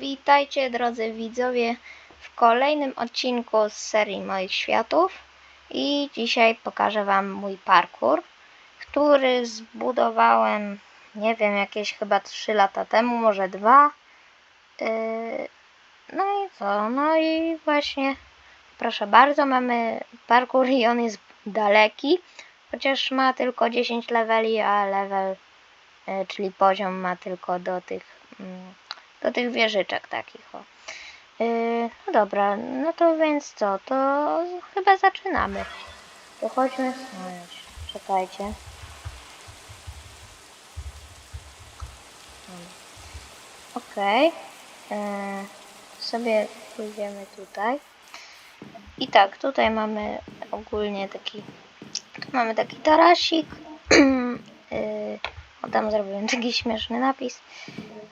Witajcie drodzy widzowie w kolejnym odcinku z serii moich światów i dzisiaj pokażę wam mój parkour, który zbudowałem nie wiem jakieś chyba 3 lata temu, może 2. No i co? No i właśnie proszę bardzo, mamy parkour i on jest daleki, chociaż ma tylko 10 leveli, a level, y, czyli poziom ma tylko do tych mm, do tych wieżyczek takich. O. Yy, no dobra, no to więc co, to chyba zaczynamy. To chodźmy. Już, czekajcie. Okej. Yy, sobie pójdziemy tutaj. I tak, tutaj mamy ogólnie taki. Tu mamy taki tarasik. yy, o, tam zrobiłem taki śmieszny napis.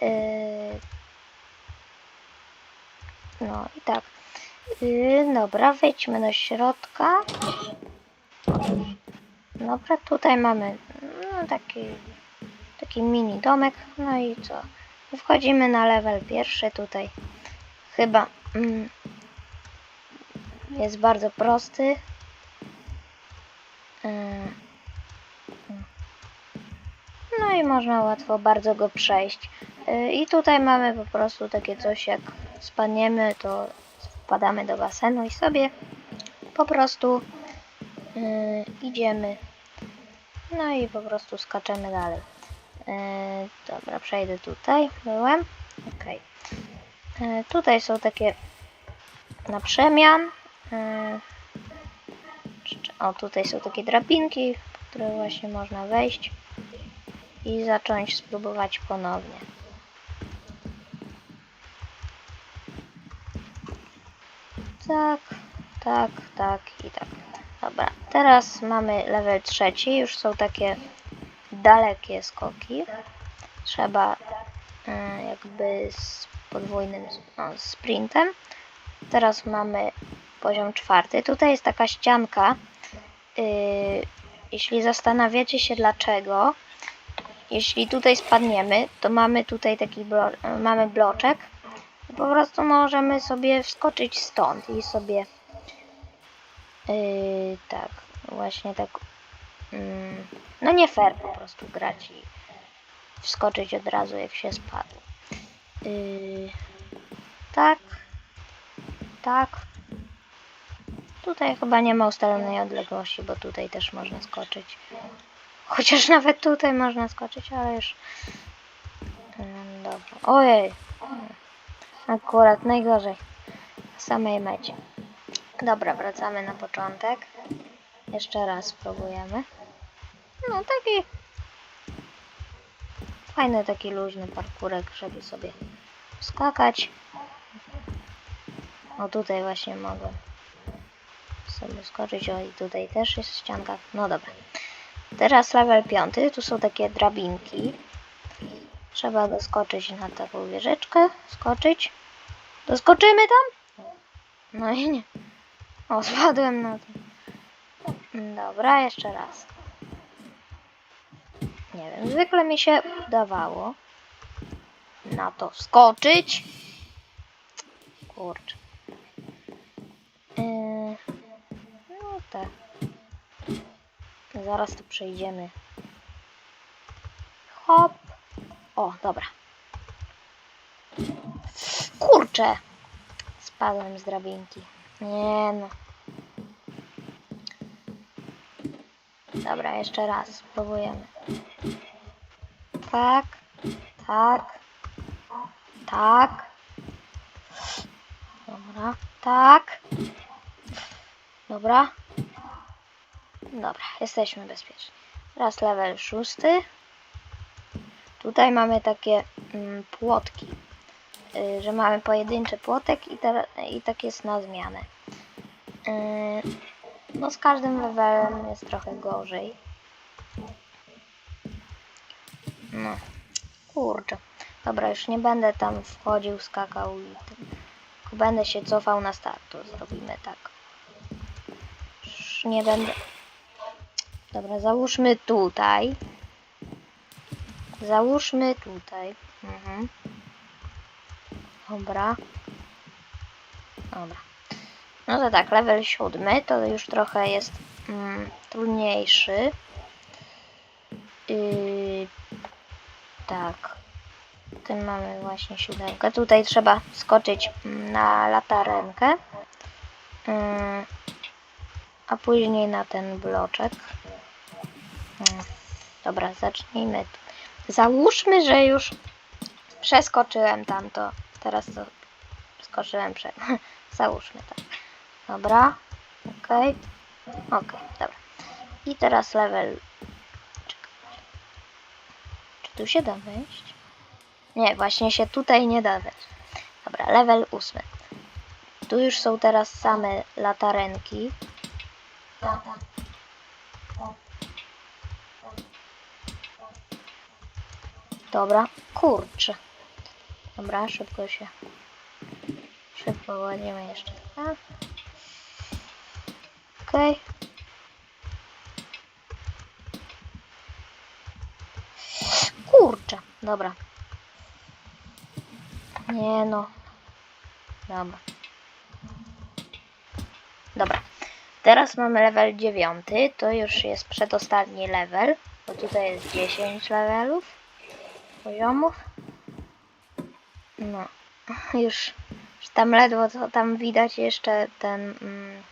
Yy, no i tak. Yy, dobra, wejdźmy do środka. Dobra, tutaj mamy no, taki, taki mini domek. No i co? Wchodzimy na level pierwszy tutaj. Chyba mm, jest bardzo prosty. Yy. No i można łatwo bardzo go przejść. Yy, I tutaj mamy po prostu takie coś jak spadniemy, to wpadamy do basenu i sobie po prostu yy, idziemy. No i po prostu skaczemy dalej. Yy, dobra, przejdę tutaj. Byłem. Ok. Yy, tutaj są takie na przemian. Yy, o, tutaj są takie drabinki, po które właśnie można wejść i zacząć spróbować ponownie. Tak, tak, tak i tak. Dobra, teraz mamy level trzeci, już są takie dalekie skoki. Trzeba y, jakby z podwójnym no, sprintem. Teraz mamy poziom czwarty. Tutaj jest taka ścianka. Y, jeśli zastanawiacie się dlaczego, jeśli tutaj spadniemy, to mamy tutaj taki blo mamy bloczek po prostu możemy sobie wskoczyć stąd i sobie yy, tak, właśnie tak yy, no nie fair po prostu grać i wskoczyć od razu jak się spadł. Yy, tak, tak. Tutaj chyba nie ma ustalonej odległości, bo tutaj też można skoczyć. Chociaż nawet tutaj można skoczyć, ale już... Mm, Dobra. Ojej. Akurat najgorzej. W samej mecie. Dobra, wracamy na początek. Jeszcze raz spróbujemy. No taki... Fajny taki luźny parkurek, żeby sobie skakać. O tutaj właśnie mogłem sobie skoczyć. O i tutaj też jest ścianka. No dobra. Teraz level 5. Tu są takie drabinki. Trzeba doskoczyć na taką wieżyczkę. Skoczyć. Doskoczymy tam? No i nie. O, spadłem na to. Dobra, jeszcze raz. Nie wiem, zwykle mi się udawało na to skoczyć. Kurczę. Yy, no tak. Zaraz tu przejdziemy. Hop. O, dobra. Kurczę. Spadłem z drabinki. Nie no. Dobra, jeszcze raz. Spróbujemy. Tak. Tak. Tak. Dobra. Tak. Dobra. Dobra, jesteśmy bezpieczni. Teraz level szósty. Tutaj mamy takie mm, płotki, że mamy pojedynczy płotek i, te, i tak jest na zmianę. Y, no z każdym levelem jest trochę gorzej. No, kurczę. Dobra, już nie będę tam wchodził, skakał i tym. Tylko będę się cofał na start. To zrobimy tak. Już nie będę... Dobra, załóżmy tutaj. Załóżmy tutaj. Mhm. Dobra. Dobra. No to tak, level siódmy to już trochę jest mm, trudniejszy. Yy, tak. Tym mamy właśnie siódemkę. Tutaj trzeba skoczyć mm, na latarenkę. Yy, a później na ten bloczek. Mm, Dobra, zacznijmy. Załóżmy, że już przeskoczyłem tamto. Teraz to skoczyłem przed. Załóżmy tak. Dobra. Okej. Okej, dobra. I teraz level. Czekaj. Czy tu się da wejść? Nie, właśnie się tutaj nie da wejść. Dobra, level ósmy. Tu już są teraz same latarenki. Dobra, kurczę. Dobra, szybko się. Szybko ładziemy jeszcze. Okej. Kurczę, dobra. Nie no. Dobra. Dobra. Teraz mamy level 9. To już jest przedostatni level. Bo tutaj jest 10 levelów. Poziomów. No. Już, już tam ledwo co tam widać jeszcze ten. Mm,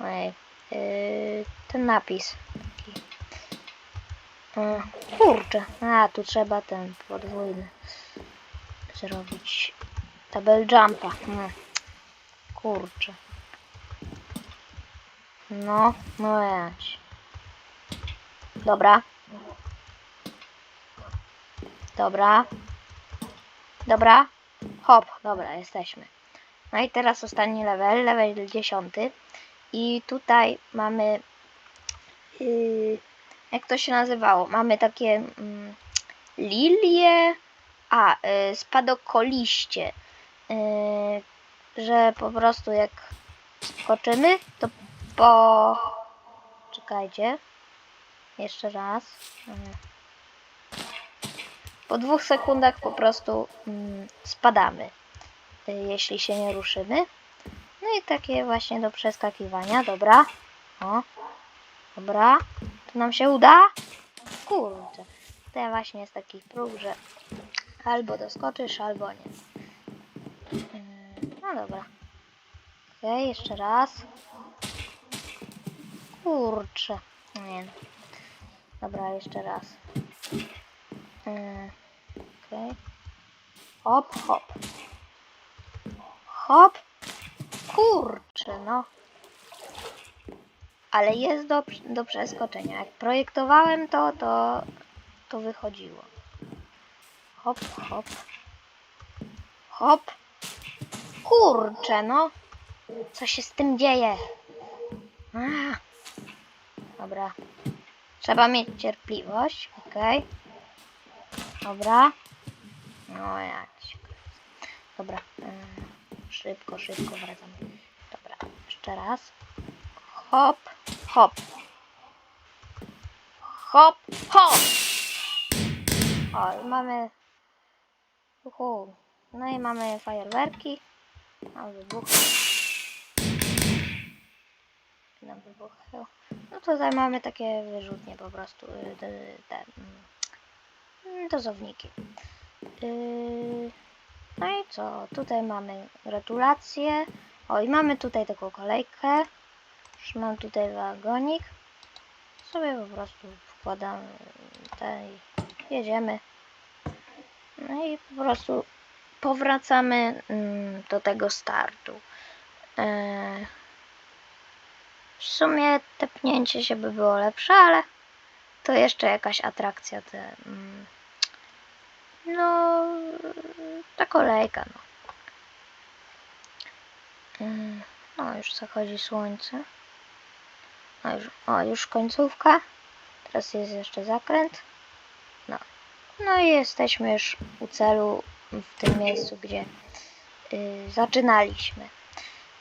ojej, yy, ten napis. Taki. Yy, kurczę. A, tu trzeba ten podwójny zrobić. Double jumpa. Mm. Kurczę. No, no jać. Dobra. Dobra. Dobra. Hop, dobra, jesteśmy. No i teraz ostatni level, level 10. I tutaj mamy. Yy, jak to się nazywało? Mamy takie mm, lilie. A, yy, spadokoliście. Yy, że po prostu jak skoczymy, to po. Czekajcie. Jeszcze raz. Mhm. Po dwóch sekundach po prostu mm, spadamy, y, jeśli się nie ruszymy. No i takie właśnie do przeskakiwania. Dobra. O. Dobra. To nam się uda? Kurczę. To właśnie jest taki próg, że albo doskoczysz, albo nie. Yy, No dobra. Okej, jeszcze raz. Kurczę. Nie. Dobra, jeszcze raz. Okej. Hop, hop. Hop. Kurczę, no. Ale jest do, do przeskoczenia. Jak projektowałem to, to, to wychodziło. Hop, hop. Hop. Kurczę, no. Co się z tym dzieje? A. Dobra. Trzeba mieć cierpliwość, okej. Dobra. No ja ci. Dobra. ym, Szybko, szybko wracam. Dobra. Jeszcze raz. Hop, hop. Hop, hop. O, mamy... Uhu. No i mamy fajerwerki. Mam wybuchy. Nam wybuchy. No tutaj mamy takie wyrzutnie po prostu. y, Te, te, mm, dozowniki. Yy, no i co? Tutaj mamy gratulacje. O i mamy tutaj taką kolejkę. Już mam tutaj wagonik. Sobie po prostu wkładamy te i jedziemy. No i po prostu powracamy mm, do tego startu. Yy, w sumie tepnięcie się by było lepsze, ale to jeszcze jakaś atrakcja. Te, mm, no, ta kolejka, no. Mm, No, już zachodzi słońce. No już, o, już końcówka. Teraz jest jeszcze zakręt. No. No i jesteśmy już u celu w tym miejscu, gdzie y, zaczynaliśmy.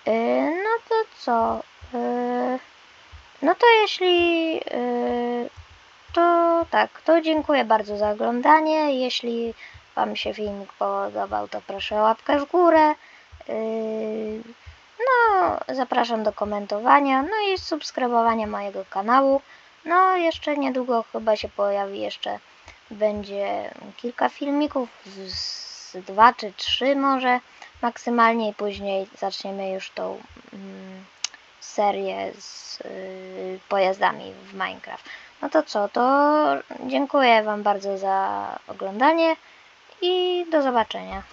Y, no to co? Y, no to jeśli y, tak, to dziękuję bardzo za oglądanie. Jeśli Wam się filmik podobał, to proszę o łapkę w górę. Yy, no, zapraszam do komentowania, no i subskrybowania mojego kanału. No, jeszcze niedługo chyba się pojawi jeszcze będzie kilka filmików, z dwa czy trzy może maksymalnie i później zaczniemy już tą mm, serię z y, pojazdami w Minecraft. No to co, to dziękuję Wam bardzo za oglądanie i do zobaczenia.